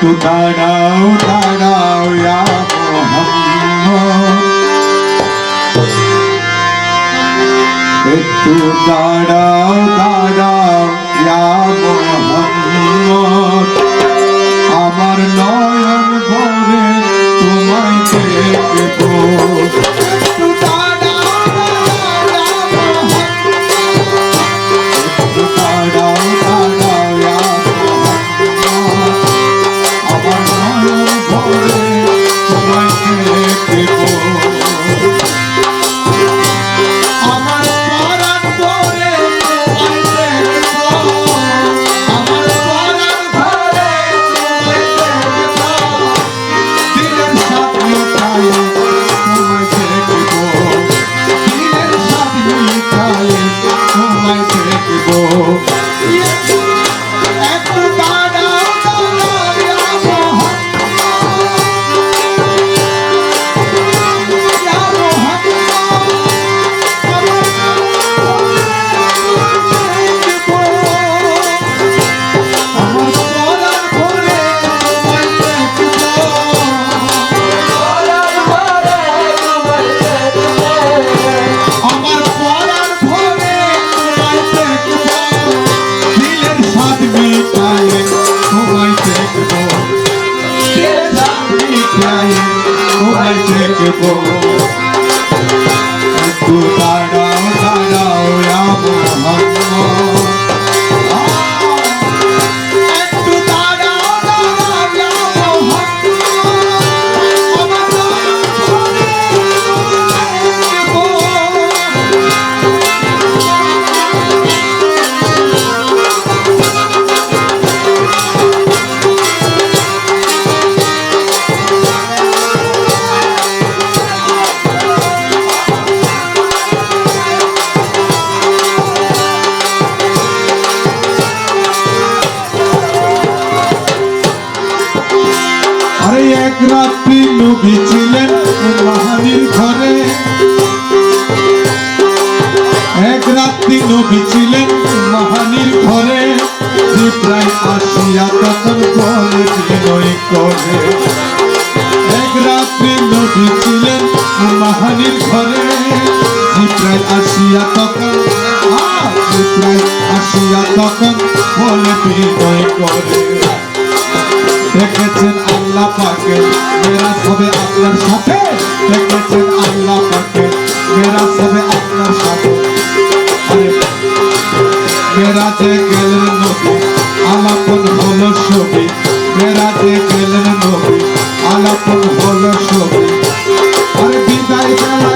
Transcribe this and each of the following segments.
একটু দাঁড়াও দাঁড়াও ইয়া মোহাম্মদ একটু দাঁড়াও দাঁড়াও ইয়া মোহাম্মদ আমার নয়ন ভরে তোমায় দেখবো તું તારા রাত্রি নবী ছিলেন মাহানির ঘরে। এক রাত্রি নবী ছিলেন মাহানির ঘরে। প্রায় আসিয়া তখন বলে বিনয় করে এক রাত্রি নবী ছিলেন মাহানির ঘরে। প্রায় আসিয়া তখন প্রায় আসিয়া তখন বলে বিনয় করে দেখেছেন আল্লাহ পাকে, মেরাজ হবে আপনার সাথে। দেখেছেন আল্লাহ পাকে, মেরাজ হবে আপনার সাথে। মেরাজে গেলেন নবী, আলাপন হলো ছবি। মেরাজে গেলেন নবী, আলাপন হলো ছবি। আরে বিদায় বেলায়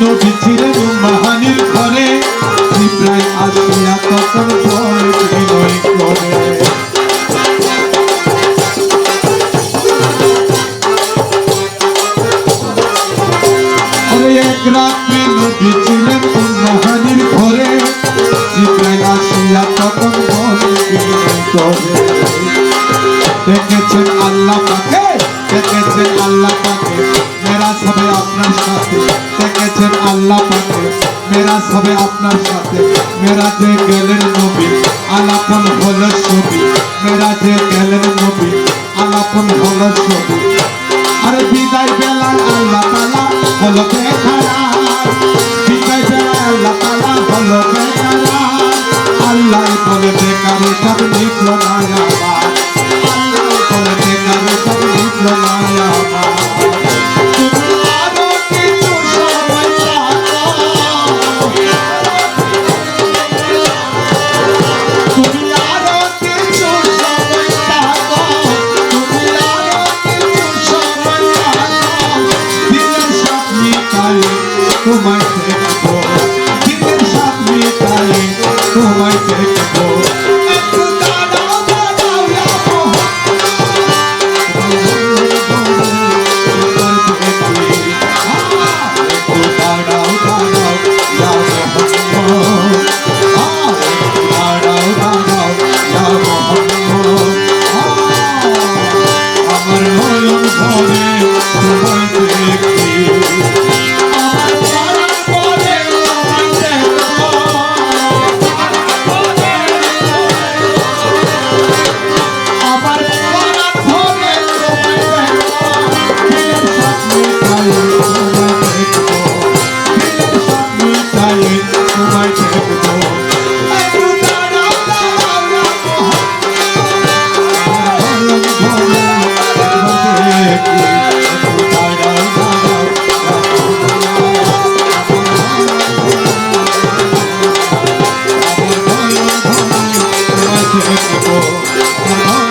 নবী ছিলেন উম্মাহানির ঘরে প্রায় আসিয়া তখন বলে বিনয় করে এক রাত্রি নবী ছিলেন উম্মাহানির ঘরে প্রায় আসিয়া তখন বলে বিনয় করে হবে আপনার সাথে। মেরাজে গেলেন নবী, আলাপন হলো ছবি। মেরাজে গেলেন নবী, আলাপন হলো ছবি। আরে বিদায় বেলায় আল্লাহ তালা হলো বেখারা হলো বেকার আল্লাহ বলে বেকারি, সব নিত্য নয়া Oh,